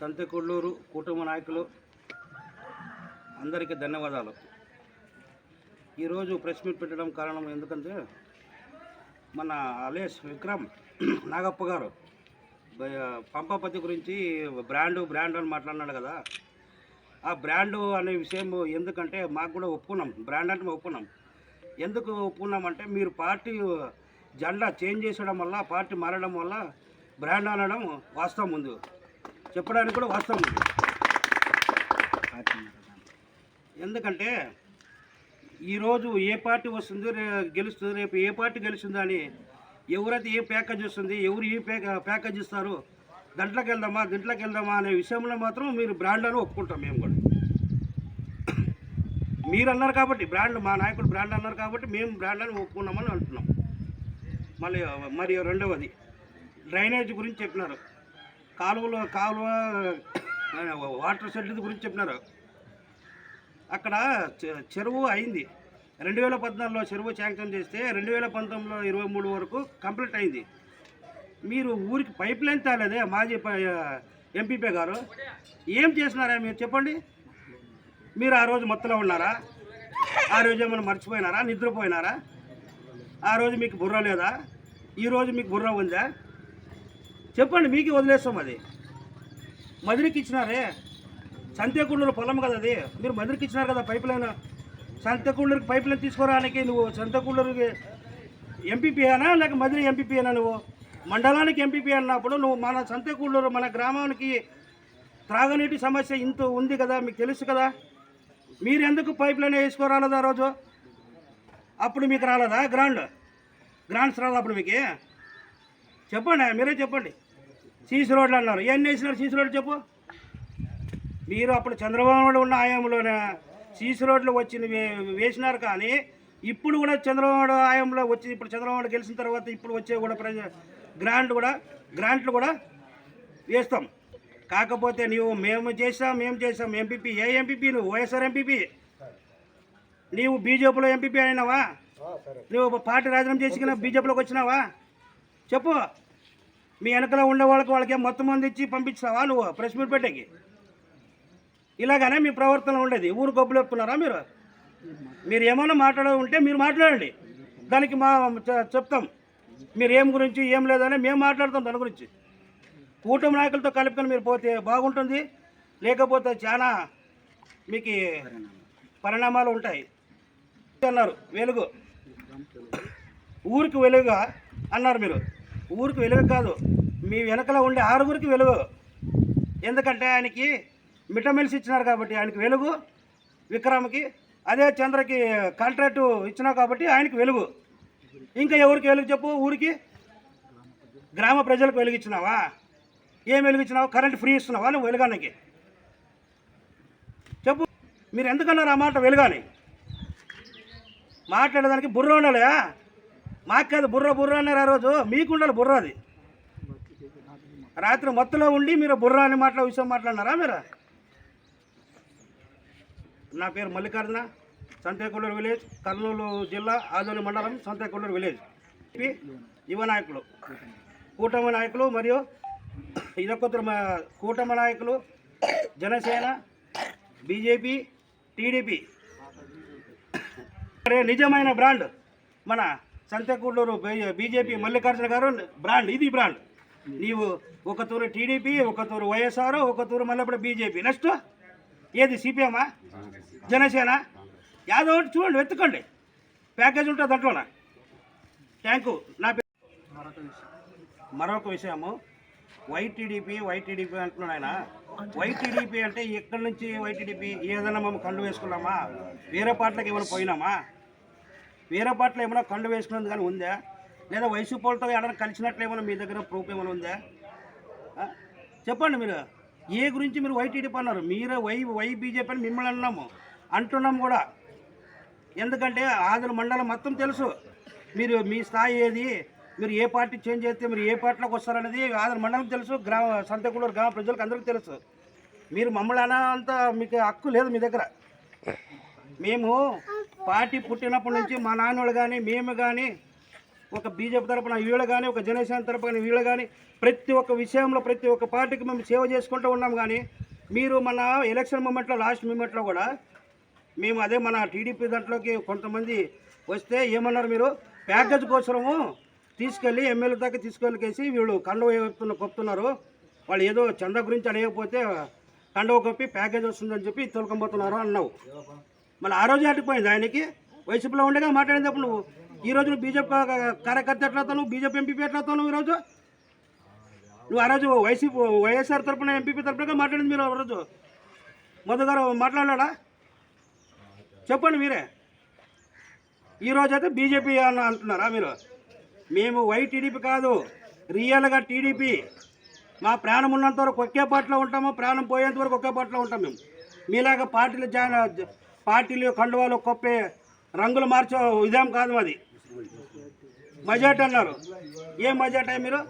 సంతకొల్లూరు కుటుంబ నాయకులు అందరికీ ధన్యవాదాలు. ఈరోజు ప్రెస్ మీట్ పెట్టడం కారణం ఎందుకంటే మన అలేష్ విక్రమ్ నాగప్ప గారు పంపాపతి పంపపతి గురించి బ్రాండు బ్రాండ్ అని మాట్లాడినాడు కదా. ఆ బ్రాండు అనే విషయం ఎందుకంటే మాకు కూడా ఒప్పుకున్నాం. బ్రాండ్ అంటే మేము ఒప్పుకున్నాం. ఎందుకు ఒప్పుకున్నామంటే మీరు పార్టీ జెండా చేంజ్ చేసడం వల్ల పార్టీ మారడం వల్ల బ్రాండ్ అనడం వాస్తవం ఉంది చెప్పడానికి కూడా వాస్తవం ఎందుకంటే ఈరోజు ఏ పార్టీ వస్తుంది గెలుస్తుంది రేపు ఏ పార్టీ గెలుస్తుంది అని ఎవరైతే ఏ ప్యాకేజ్ వస్తుంది ఎవరు ఏ ప్యాక ప్యాకేజ్ ఇస్తారు దాంట్లోకి వెళ్దామా దీంట్లోకి వెళ్దామా అనే విషయంలో మాత్రం మీరు బ్రాండ్ అని ఒప్పుకుంటాం మేము కూడా. మీరు అన్నారు కాబట్టి బ్రాండ్ మా నాయకుడు బ్రాండ్ అన్నారు కాబట్టి మేము బ్రాండ్ అని ఒప్పుకున్నామని అంటున్నాం. మళ్ళీ మరి రెండవది డ్రైనేజ్ గురించి చెప్పినారు. కాలువలో కాలువ వాటర్ షెడ్ గురించి చెప్పినారు. అక్కడ చె- చెరువు అయింది. రెండు వేల పద్నాలుగులో చెరువు శాంక్షన్ చేస్తే రెండు వేల పంతొమ్మిదిలో ఇరవై మూడు వరకు కంప్లీట్ అయింది. మీరు ఊరికి పైప్ లైన్ తాలేదే మాజీ ఎంపీపీ గారు. ఏం చేసినారా మీరు చెప్పండి. మీరు ఆ రోజు మత్తులో ఉన్నారా? ఆ రోజు ఏమైనా మర్చిపోయినారా? నిద్రపోయినారా? ఆ రోజు మీకు బుర్ర లేదా? ఈ రోజు మీకు బుర్ర ఉందా? చెప్పండి మీకు వదిలేస్తాం అది. మదిరికి ఇచ్చినారే. సంతేకుండూరు పొలం కదా అది. మీరు మదిరికి ఇచ్చినారు కదా పైప్ లైన్ సంతేకుండూరుకి పైప్ లైన్ తీసుకురావడానికి నువ్వు సంతేకుండూరుకి ఎంపీపీయానా లేక మదిరి ఎంపీపీ నువ్వు? మండలానికి ఎంపీపీ అన్నప్పుడు నువ్వు మన సంతేకుండూరు మన గ్రామానికి త్రాగునీటి సమస్య ఇంత ఉంది కదా మీకు తెలుసు కదా. మీరు ఎందుకు పైప్ లైన్ వేసుకోరాలేదా రోజు? అప్పుడు మీకు రాలేదా? గ్రాండ్. గ్రాండ్స్ రాదా అప్పుడు మీకు. చెప్పండి మీరే చెప్పండి. సీసీ రోడ్లు అన్నారు. ఎన్ని వేసినారు సీసీ రోడ్లు చెప్పు. మీరు అప్పుడు చంద్రబాబు నాయుడు ఉన్న ఆయంలోనే సీసీ రోడ్లు వచ్చి వే- వేసినారు కానీ ఇప్పుడు కూడా చంద్రబాబు నాయుడు ఆయంలో వచ్చి ఇప్పుడు చంద్రబాబు నాయుడు గెలిచిన తర్వాత ఇప్పుడు వచ్చే కూడా ప్రజ గ్రాంట్ కూడా గ్రాంట్లు కూడా వేస్తాం. కాకపోతే నీవు మేము చేసాం మేము చేసాం ఎంపీపీ ఏ ఎంపీపీ నువ్వు? YSR MPP. నీవు బీజేపీలో ఎంపీపీ అయినావా? నువ్వు పార్టీ రాజీనామా చేసి బీజేపీలోకి వచ్చినావా? చెప్పు. మీ వెనకలో ఉండే వాళ్ళకి వాళ్ళకి మొత్తం మంది ఇచ్చి పంపించావా నువ్వు ప్రెస్ మీట్ పెట్టేకి? ఇలాగనే మీ ప్రవర్తన ఉండేది. ఊరు గొప్పలు చెప్తున్నారా మీరు? మీరు ఏమైనా మాట్లాడ ఉంటే మీరు మాట్లాడండి. దానికి మా చెప్తాం. మీరు ఏం గురించి ఏం లేదని మేము మాట్లాడతాం దాని గురించి. కూటమి నాయకులతో కలుపుకొని మీరు పోతే బాగుంటుంది. లేకపోతే చాలా మీకు పరిణామాలు ఉంటాయి. అన్నారు. వెలుగు. ఊరికి వెలుగుగా అన్నారు మీరు. ఊరికి వెలుగు కాదు. మీ వెనకలో ఉండే ఆరుగురికి వెలుగు. ఎందుకంటే ఆయనకి మిటమిల్స్ ఇచ్చినారు కాబట్టి ఆయనకి వెలుగు. విక్రమ్కి అదే చంద్రకి కాంట్రాక్టు ఇచ్చినావు కాబట్టి ఆయనకి వెలుగు. ఇంకా ఎవరికి వెలుగు చెప్పు? ఊరికి? గ్రామ ప్రజలకు వెలుగు ఇచ్చినావా? ఏం వెలుగు ఇచ్చినావు? కరెంట్ ఫ్రీ ఇస్తున్నావా? నువ్వు వెలుగానికి. చెప్పు. మీరు ఎందుకన్నారు ఆ మాట వెలుగాని? మాట్లాడేదానికి బుర్ర ఉండాలయా మాకు కాదు బుర్ర బుర్ర అన్నారు ఆ రోజు. మీకుండాలి బుర్ర అది. రాత్రి మత్తులో ఉండి మీరు బుర్ర అని మాట్లా విషయం మాట్లాడినారా మీరు? నా పేరు మల్లికార్జున సంతేకొల్లూరు విలేజ్ కర్నూలు జిల్లా ఆదోని మండలం సంతేకొల్లూరు విలేజ్. యువ నాయకులు కూటమి నాయకులు మరియు ఇదొకరు కూటమి నాయకులు జనసేన బీజేపీ టీడీపీ. నిజమైన బ్రాండ్. మన సంతకూడూరు బీజేపీ మల్లికార్జున గారు బ్రాండ్ ఇది బ్రాండ్. నీవు ఒక తూరు టీడీపీ ఒక తూరు వైఎస్ఆర్ ఒక తూరు మళ్ళీ ఇప్పుడు బీజేపీ. నెక్స్ట్ ఏది సిపిఎమ్మా? జనసేన? యాదవ్ ఒకటి చూడండి వెతుక్కోండి ప్యాకేజ్ ఉంటుంది దాంట్లోన? Thank you. నా పేరు మరొక విషయము వైటీడీపీ వైటీడీపీ అంటున్నాడు ఆయన. వైటీడీపీ అంటే ఎక్కడి నుంచి వైటీడీపీ? ఏదైనా మేము కండు వేసుకున్నామా? వేరే పాటలకు ఏమైనా పోయినామా? వేరే పట్ల ఏమైనా కళ్ళు వేసుకున్నది కానీ ఉందా? లేదా వయసు పోలతో ఎవరైనా కలిసినట్లు ఏమైనా మీ దగ్గర ప్రూఫ్ ఏమైనా ఉందా? చెప్పండి మీరు. ఏ గురించి మీరు వైటీడీపీ అన్నారు? మీరే వై వై బీజేపీ అని మిమ్మల్ని అన్నాము. అంటున్నాం కూడా. ఎందుకంటే ఆదిల మండలం మొత్తం తెలుసు. మీరు మీ స్థాయి ఏది? మీరు ఏ పార్టీ చేంజ్ చేస్తే మీరు ఏ పార్టీలోకి వస్తారనేది ఆదిల మండలం తెలుసు. గ్రామ సంతకూడూరు గ్రామ ప్రజలకు అందరికీ తెలుసు. మీరు మమ్మల్ని అనంత అంత మీకు హక్కు లేదు మీ దగ్గర. మేము పార్టీ పుట్టినప్పటి నుంచి మా నాన్నోళ్ళు కానీ మేము కానీ ఒక బీజేపీ తరపున వీళ్ళు కానీ ఒక జనసేన తరపున వీళ్ళు కానీ ప్రతి ఒక్క విషయంలో ప్రతి ఒక్క పార్టీకి మేము సేవ చేసుకుంటూ ఉన్నాం కానీ మీరు మన ఎలక్షన్ మూమెంట్లో లాస్ట్ మూమెంట్లో కూడా మేము అదే మన టీడీపీ దాంట్లోకి కొంతమంది వస్తే ఏమన్నారు మీరు? ప్యాకేజ్ కోసము తీసుకెళ్ళి ఎమ్మెల్యే దాకా తీసుకెళ్ళకేసి వీళ్ళు కండవ చెప్తున్న కొప్పుతున్నారు. వాళ్ళు ఏదో చంద గురించి అడగకపోతే కండవ కప్పి ప్యాకేజ్ వస్తుందని చెప్పి తొలకంపోతున్నారు అన్నావు. మళ్ళీ ఆ రోజు అటుపోయింది ఆయనకి. వైసీపీలో ఉండగా మాట్లాడేటప్పుడు నువ్వు ఈ రోజు నువ్వు బీజేపీ కార్యకర్త ఎట్లా నువ్వు? బీజేపీ ఎంపీపీ ఎట్లా నువ్వు ఈరోజు నువ్వు ఆ రోజు వైసీపీ వైఎస్ఆర్ తరపున ఎంపీపీ తరపునగా మాట్లాడింది మీరు ఆ రోజు. మధు గారు మాట్లాడాడా చెప్పండి మీరే. ఈరోజు అయితే బీజేపీ అని అంటున్నారా మీరు? మేము వై టీడీపీ కాదు రియల్గా టీడీపీ. మా ప్రాణం ఉన్నంత వరకు ఒకే పార్టీలో ఉంటాము ప్రాణం పోయేంత వరకు ఒకే పార్టీలో ఉంటాం మేము. మీలాగా పార్టీలు జాయిన్ పార్టీలు కండువాలు కొప్పే రంగులు మార్చే ఇదేం కాదు మాది. మజాట్ అన్నారు. ఏం మజాట్ మీరు?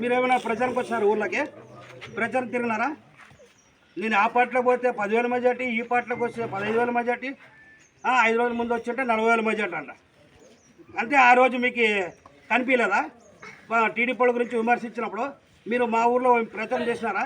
మీరు ఏమైనా ప్రచారంకి వచ్చినారు ఊళ్ళకి ప్రచారం తిరిగినారా? నేను ఆ పార్టీలోకి పోతే పదివేల మెజార్టీ ఈ పార్టీలోకి వస్తే పదహైదు వేల మెజార్టీ. ఐదు రోజుల ముందు వచ్చింటే నలభై వేల మెజార్టీ అంట. అంటే ఆ రోజు మీకు కనిపించలేదా? టీడీపీ వాళ్ళ గురించి విమర్శించినప్పుడు మీరు మా ఊర్లో ప్రచారం చేసినారా?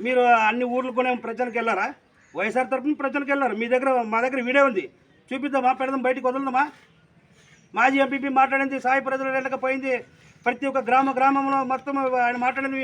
మీరు అన్ని ఊర్లు ప్రచారంకి వెళ్ళారా? వైఎస్ఆర్ తరఫున ప్రజలకు వెళ్ళారు. మీ దగ్గర మా దగ్గర వీడియో ఉంది. చూపిద్దామా? పెడదాం బయటకు వదులుదామా మాజీ ఎంపీపీ మాట్లాడింది సాయి ప్రజలు వెళ్ళకపోయింది. ప్రతి ఒక్క గ్రామ గ్రామంలో మొత్తం ఆయన మాట్లాడిన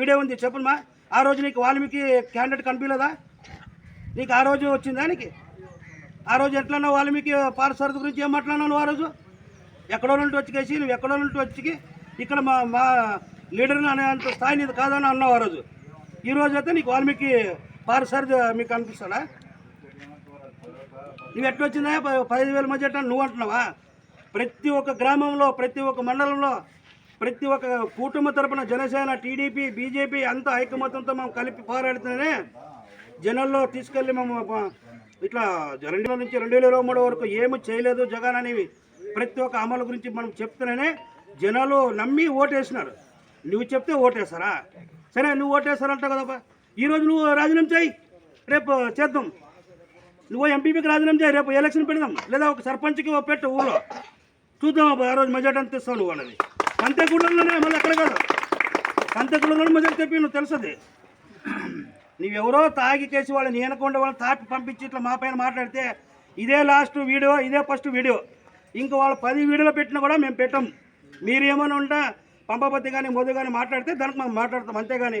వీడియో ఉంది. చెప్పుమా ఆ రోజు నీకు వాల్మీకి క్యాండిడేట్ కనిపించలేదా? నీకు ఆ రోజు వచ్చింది దానికి ఆ రోజు ఎట్లన్నా వాల్మీకి పారసారథి గురించి ఏం మాట్లాడినావు నువ్వు ఆ రోజు? ఎక్కడో నుండి వచ్చి నువ్వు ఎక్కడో నుండి వచ్చి ఇక్కడ మా మా లీడర్ అనే అంత స్థాయి నీది కాదని అన్నావు ఆ రోజు. ఈ రోజు అయితే నీకు వాల్మీకి పారసారథి మీకు అనిపిస్తాడా నువ్వు ఎట్లా వచ్చిందా ప- పదహైదు వేల మధ్య నువ్వు అంటున్నావా? ప్రతి ఒక్క గ్రామంలో ప్రతి ఒక్క మండలంలో ప్రతి ఒక్క కుటుంబ తరపున జనసేన టీడీపీ బీజేపీ అంతా ఐకమత్యంతో మేము కలిపి పోరాడుతూనే జనాల్లో తీసుకెళ్ళి మేము ఇట్లా రెండు వేల నుంచి రెండు వేల ఇరవై మూడు వరకు ఏమి చేయలేదు జగన్ అనేవి. ప్రతి ఒక్క అమలు గురించి మనం చెప్తూనే జనాలు నమ్మి ఓటేసినారు. నువ్వు చెప్తే ఓటేస్తారా? సరే నువ్వు ఓటేస్తారంటావు కదా ఈరోజు నువ్వు రాజీనామా చేయి. రేపు చేద్దాం. నువ్వు ఎంపీపీకి రాజీనామా చేయి. రేపు ఎలక్షన్ పెడదాం. లేదా ఒక సర్పంచ్కి ఓ పెట్టు ఊళ్ళో. చూద్దాం అబ్బా, ఆ రోజు మెజార్టీ అంత ఇస్తావు నువ్వు అన్నది. కంతేగూడలోనే మళ్ళీ ఎక్కడ కాదు. కంతేగూడలోనే మెజార్టీ తెప్పి నువ్వు తెలుస్తుంది నువ్వెవరో తాగి కేసి వాళ్ళని ఏనకుండా వాళ్ళని తాపి పంపించి ఇట్లా మా పైన మాట్లాడితే ఇదే లాస్ట్ వీడియో ఇదే ఫస్ట్ వీడియో. ఇంకా వాళ్ళు పది వీడియోలు పెట్టినా కూడా మేము పెట్టాం. మీరు ఏమైనా ఉంటే పంపపతి కానీ మోదీ కానీ మాట్లాడితే దానికి మేము మాట్లాడతాం. అంతేగాని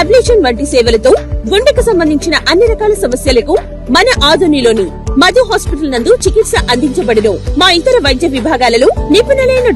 ablation వంటి సేవలతో గుండెకు సంబంధించిన అన్ని రకాల సమస్యలకు మన ఆధునిలోని మధు హాస్పిటల్ నందు చికిత్స అందించబడును. మా ఇతర వైద్య విభాగాలలో నిపుణులైన